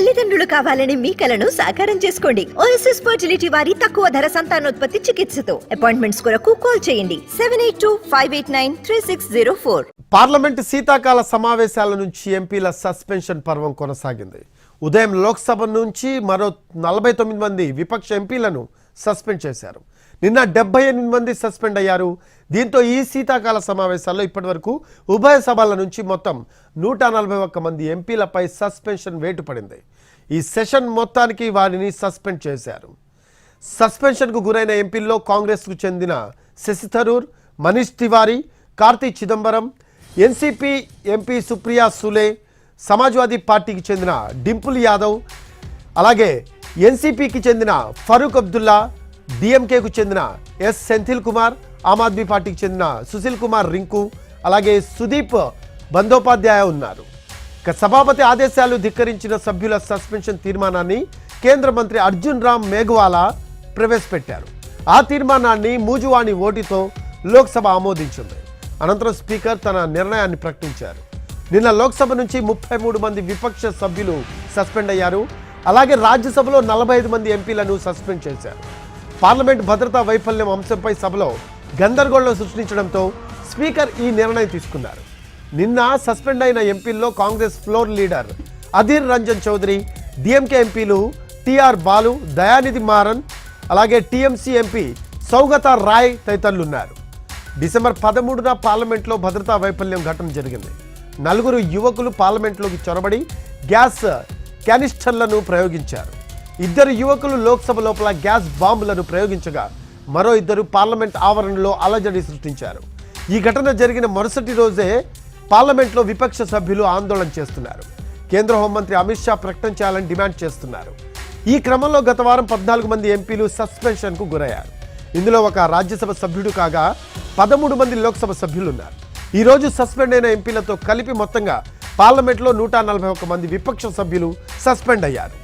తల్లిదండ్రులు కావాలని మీ కలను సాకారం చేసుకోండి. ఓఎస్ఎస్ ఫర్టిలిటీ వారి తక్కువ ధర సంతానోత్పత్తి చికిత్సతో. అపాయింట్మెంట్స్ కొరకు కాల్ చేయండి. Seven eight two five eight nine three six zero four parliament శీతాకాల సమావేశాల నుంచి ఎంపీల సస్పెన్షన్ పర్వం కొనసాగింది. ఉదయం లోక్సభ నుంచి మరో నలభై తొమ్మిది మంది విపక్ష ఎంపీలను సస్పెండ్ చేశారు. నిన్న డెబ్బై ఎనిమిది మంది సస్పెండ్ అయ్యారు. దీంతో ఈ శీతాకాల సమావేశాల్లో ఇప్పటివరకు ఉభయ సభల నుంచి మొత్తం నూట నలభై ఒక్క మంది ఎంపీలపై సస్పెన్షన్ వేటు పడింది ఈ సెషన్ మొత్తానికి వారిని సస్పెండ్ చేశారు. సస్పెన్షన్కు గురైన ఎంపీల్లో కాంగ్రెస్కు చెందిన శశి థరూర్ మనీష్ తివారీ కార్తీ చిదంబరం ఎన్సీపీ ఎంపీ సుప్రియా సులే సమాజ్వాదీ పార్టీకి చెందిన డింపుల్ యాదవ్ అలాగే ఎన్సీపీకి చెందిన ఫరూక్ అబ్దుల్లా డిఎంకేకు చెందిన ఎస్ సెంథిల్ కుమార్ ఆమ్ ఆద్మీ పార్టీకి చెందిన సుశీల్ కుమార్ రింకు అలాగే సుదీప్ బందోపాధ్యాయ ఉన్నారు. సభాపతి ఆదేశాలు ధిక్కరించిన సభ్యుల సస్పెన్షన్ తీర్మానాన్ని కేంద్ర మంత్రి అర్జున్ రామ్ మేఘ్వాలా ప్రవేశపెట్టారు. ఆ తీర్మానాన్ని మూజువాణి ఓటితో లోక్సభ ఆమోదించింది. అనంతరం స్పీకర్ తన నిర్ణయాన్ని ప్రకటించారు. నిన్న లోక్సభ నుంచి ముప్పై మూడు మంది విపక్ష సభ్యులు సస్పెండ్ అయ్యారు. అలాగే రాజ్యసభలో నలభై ఐదు మంది ఎంపీలను సస్పెండ్ చేశారు. పార్లమెంట్ భద్రతా వైఫల్యం అంశంపై సభలో గందరగోళం సృష్టించడంతో స్పీకర్ ఈ నిర్ణయం తీసుకున్నారు. నిన్న సస్పెండ్ అయిన ఎంపీల్లో Congress floor leader Adhir Ranjan Chowdhury DMK ఎంపీలు టిఆర్ బాలు దయానిధి మారన్ అలాగే టీఎంసీ ఎంపీ సౌగత రాయ్ తదితరులు ఉన్నారు డిసెంబర్ పదమూడున పార్లమెంట్లో భద్రతా వైఫల్యం ఘటన జరిగింది. నలుగురు యువకులు పార్లమెంట్లోకి చొరబడి గ్యాస్ క్యానిస్టర్లను ప్రయోగించారు. ఇద్దరు యువకులు లోక్సభ లోపల గ్యాస్ బాంబులను ప్రయోగించగా మరో ఇద్దరు పార్లమెంట్ ఆవరణలో అలజడి సృష్టించారు. ఈ ఘటన జరిగిన మరుసటి రోజే పార్లమెంట్లో విపక్ష సభ్యులు ఆందోళన చేస్తున్నారు. కేంద్ర హోంమంత్రి అమిత్ షా ప్రకటన చేయాలని డిమాండ్ చేస్తున్నారు. ఈ క్రమంలో గత వారం పద్నాలుగు మంది ఎంపీలు సస్పెన్షన్కు గురయ్యారు. ఇందులో ఒక రాజ్యసభ సభ్యుడు కాగా పదమూడు మంది లోక్సభ సభ్యులు ఉన్నారు సస్పెండ్ అయిన ఎంపీలతో కలిపి మొత్తంగా పార్లమెంట్లో నూట నలభై ఒక్క మంది విపక్ష సభ్యులు సస్పెండ్ అయ్యారు.